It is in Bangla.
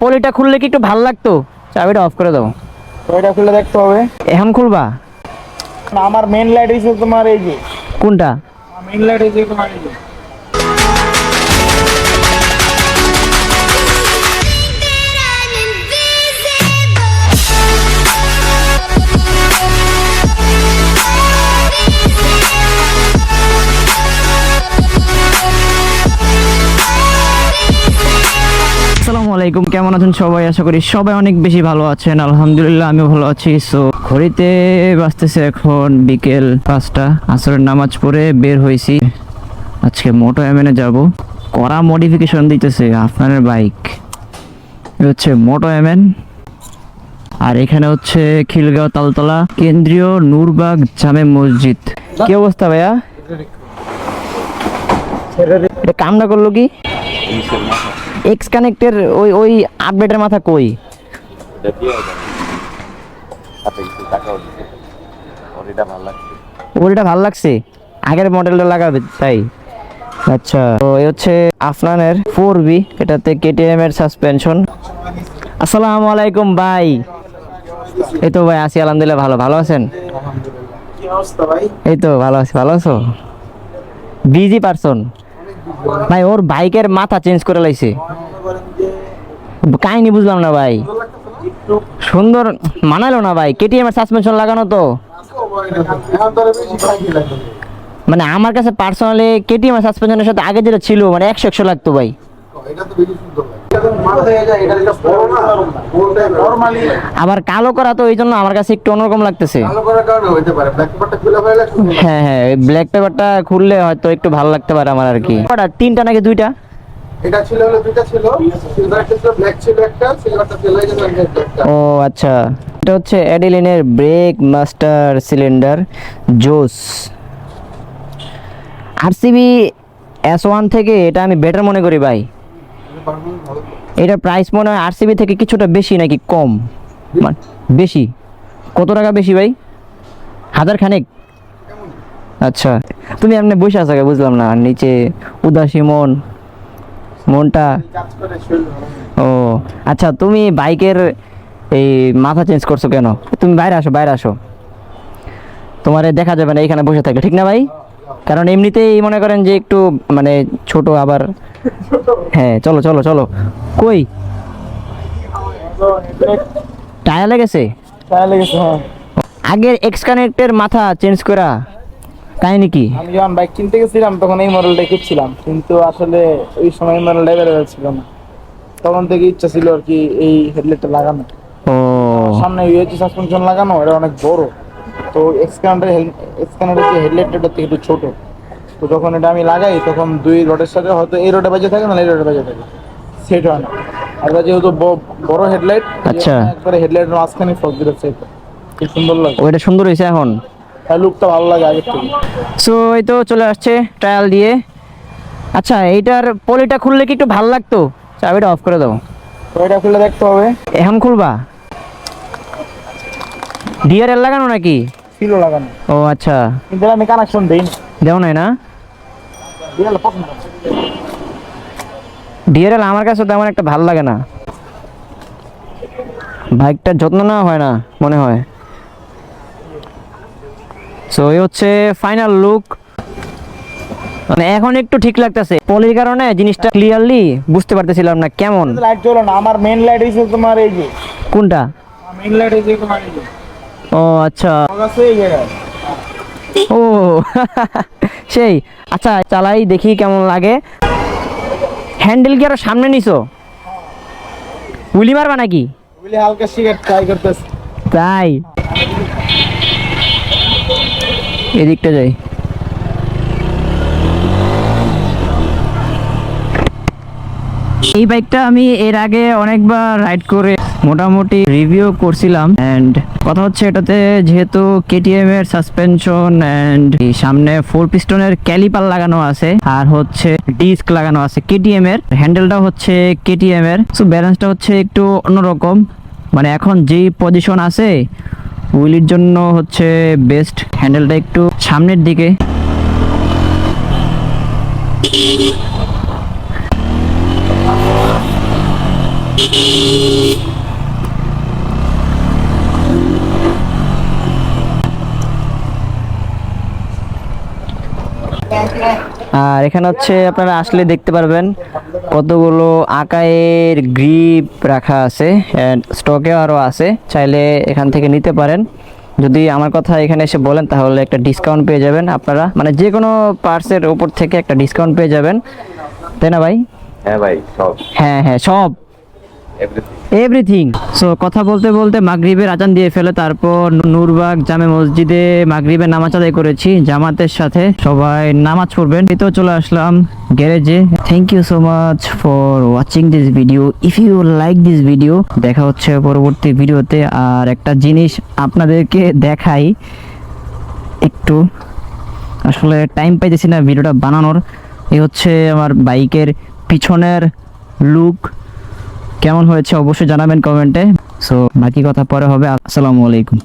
পলিটা খুললে কি একটু ভালো লাগতো? চাবিটা অফ করে দাও। পলিটা খুলে দেখতে হবে। এখন খুলবা? না, আমার মেইন লাইট হইছে তোমার এই যে। কোনটা? মেইন লাইট হইছে তোমার এই যে। আলাইকুম, কেমন আছেন সবাই? আশা করি সবাই অনেক বেশি ভালো আছেন। আলহামদুলিল্লাহ আমি ভালো আছি। সো ঘড়িতে বাজতেছে এখন বিকেল পাঁচটা। আসরের নামাজ পড়ে বের হয়েছি। আজকে মোটো এমএনে যাব। করা মডিফিকেশন দিতেছে আপনার বাইক হচ্ছে মোটো এমএন আর এখানে হচ্ছে খিলগাঁও তালতলা, কেন্দ্রীয় নূরবাগ জামে মসজিদ। কি অবস্থা ভাইয়া? এটা কামনা করল কি? এক্স কানেক্টের ওই ওই আপডেটের মাথা কই? ওইটা ভালো লাগছে। আগের মডেলটা লাগাবে তাই? আচ্ছা তো এই হচ্ছে আফরানের ফোর বি এটাতে কেটিএম এর সাসপেনশন আসসালামু আলাইকুম ভাই। এই তো ভাই আছি আলহামদুলিল্লাহ ভালো। ভালো আছেন? কি এই তো ভালো আছি ভালো আছো? বিজি পারসন ভাই, ওর বাইকের মাথা চেঞ্জ করে লাইছে। কাহিনি বুঝলাম না ভাই। সুন্দর মানালো না ভাই। কেটিএম এর সাসপেনশন লাগানো তো। মানে আমার কাছে পার্সোনালি কেটিএম এর সাসপেনশনের সাথে আগে যেটা ছিল মানে একশো একশো লাগতো ভাই। এটা তো বেশি সুন্দর হয়ে আবার কালো করা তো এই জন্য আমার কাছে একটু অন্যরকম লাগতেছে। হ্যাঁ হ্যাঁ ব্ল্যাক পেপারটা খুললে হয়তো একটু ভালো লাগতে পারে আমার আর কি। কটা? তিনটা নাকি দুইটা? এটা ছিল হলো দুইটা ছিল। সিলভার ছিল ব্ল্যাক ছিল একটা সিলভারটা ফেলে একটা। ও আচ্ছা। এটা হচ্ছে অ্যাডিলিনের ব্রেক মাস্টার সিলিন্ডার জোস আরসিবি এস ওয়ান থেকে এটা আমি বেটার মনে করি ভাই। এটা প্রাইস মনে হয় আরসিবি থেকে কিছুটা বেশি নাকি কম? মানে বেশি। কত টাকা বেশি ভাই? হাজার খানেক? আচ্ছা তুমি এমনি বসে আছো বুঝলাম না। নিচে উদাসী মন মনটা। ও আচ্ছা তুমি বাইকের এই মাথা চেঞ্জ করছ কেন? তুমি বাইরে আসো বাইরে আসো। তোমারে দেখা যাবে না এখানে বসে থাকলে। ঠিক না ভাই? কারণ এমনিতেই মনে করেন যে একটু মানে ছোট আবার। হ্যাঁ চলো চলো চলো। কই? টায়ার লেগেছে? টায়ার লেগেছে হ্যাঁ। আগের এক্স কানেক্টের মাথা চেঞ্জ করা কাহিনি কি? আমি যখন বাইক কিনতে গেছিলাম তখন এই মডেলটা কিনছিলাম কিন্তু আসলে ওই সময় মডেলটা অ্যাভেলেবেল ছিল না। তখন থেকে ইচ্ছা ছিল আর কি এই হেডলাইটটা লাগানো ও। সামনে ইউএচি সাসপেনশন লাগানো এটা অনেক বড়। তো এক্সকানের এক্সকানের যে হেডলাইটটা থেকে একটু ছোট। তো যখন এটা আমি লাগাই তখন দুই রডের সাথে হয়তো এই রোডে বাজে থাকে না এই রোডে বাজে থাকে। সেট হয় না। আর এটা যেহেতু বড় হেডলাইট আচ্ছা। একবারে হেডলাইটের মাঝখানে ফক দিতে সেট খুব সুন্দর লাগে। ওইটা সুন্দর হয়েছে এখন? লুকটা ভালো লাগে আগের থেকে। সো এই তো চলে আসছে ট্রায়াল দিয়ে। আচ্ছা এইটার পলিটা খুললে কি একটু ভালো লাগতো? চাবিটা অফ করে দাও। এটা খুলে দেখতে হবে। এখন খুলবা? ডিআরএল লাগানো নাকি? ছিল লাগানো। ও আচ্ছা। কিন্তু আমি কানেকশন দিই দেও নাই না? পছন্দ আমার কাছে তেমন একটা ভালো লাগে না। বাইকটার যত্ন নেওয়া হয় না মনে হয়। সো এই হচ্ছে ফাইনাল লুক মানে এখন একটু ঠিক লাগতেছে। পলির কারণে জিনিসটা ক্লিয়ারলি বুঝতে পারতেছিলাম না কেমন। লাইট জ্বলো না আমার মেন লাইট হচ্ছে তোমার এই যে। কোনটা? মেন লাইট হচ্ছে তোমার এই যে। ও আচ্ছা। ও সেই। আচ্ছা চালাই দেখি কেমন লাগে। হ্যান্ডেল কি আরও সামনে নিছো? উলি মারবা নাকি? বলি হালকা সিগারেট ট্রাই করতেছি। তাই? এদিকটা যাই। এই বাইকটা আমি এর আগে অনেকবার রাইড করে মোটামুটি রিভিউ করছিলাম এন্ড কথা হচ্ছে এটাতে যেহেতু কেটিএম এর সাসপেনশন এন্ড সামনে ফোর পিস্টনের ক্যালিপার লাগানো আছে, আর হচ্ছে ডিস্ক লাগানো আছে কেটিএম এর হ্যান্ডেলটা হচ্ছে কেটিএম এর সো ব্যালেন্সটা হচ্ছে একটু অন্যরকম। মানে এখন যেই পজিশন আছে উইলির জন্য হচ্ছে বেস্ট হ্যান্ডেলটা একটু সামনের দিকে। আর এখানে হচ্ছে আপনারা আসলে দেখতে পারবেন কতগুলো আকায়ের গ্রিপ রাখা আছে স্টকে আরও আছে। চাইলে এখান থেকে নিতে পারেন। যদি আমার কথা এখানে এসে বলেন তাহলে একটা ডিসকাউন্ট পেয়ে যাবেন আপনারা। মানে যে কোনো পার্টসের উপর থেকে একটা ডিসকাউন্ট পেয়ে যাবেন। তাই না ভাই? হ্যাঁ ভাই সব। হ্যাঁ হ্যাঁ সব। এভরিথিং সো কথা বলতে বলতে মাগরিবের আজান দিয়ে ফেলে, তারপর নূরবাগ জামে মসজিদে মাগরিবের নামাজ আদায় করেছি, জামাতের সাথে। সবাই নামাজ পড়বেন। এই তো চলে আসলাম গ্যারেজে। Thank you so much for watching this video if you like this video দেখা হচ্ছে পরবর্তী ভিডিওতে আর একটা জিনিস আপনাদেরকে দেখাই, একটু আসলে টাইম পাইতেছি না ভিডিওটা বানানোর। এই হচ্ছে আমার বাইকের পিছনের লুক কেমন হয়েছে অবশ্যই জানাবেন কমেন্টে। সো বাকি কথা পরে হবে। আসসালামু আলাইকুম।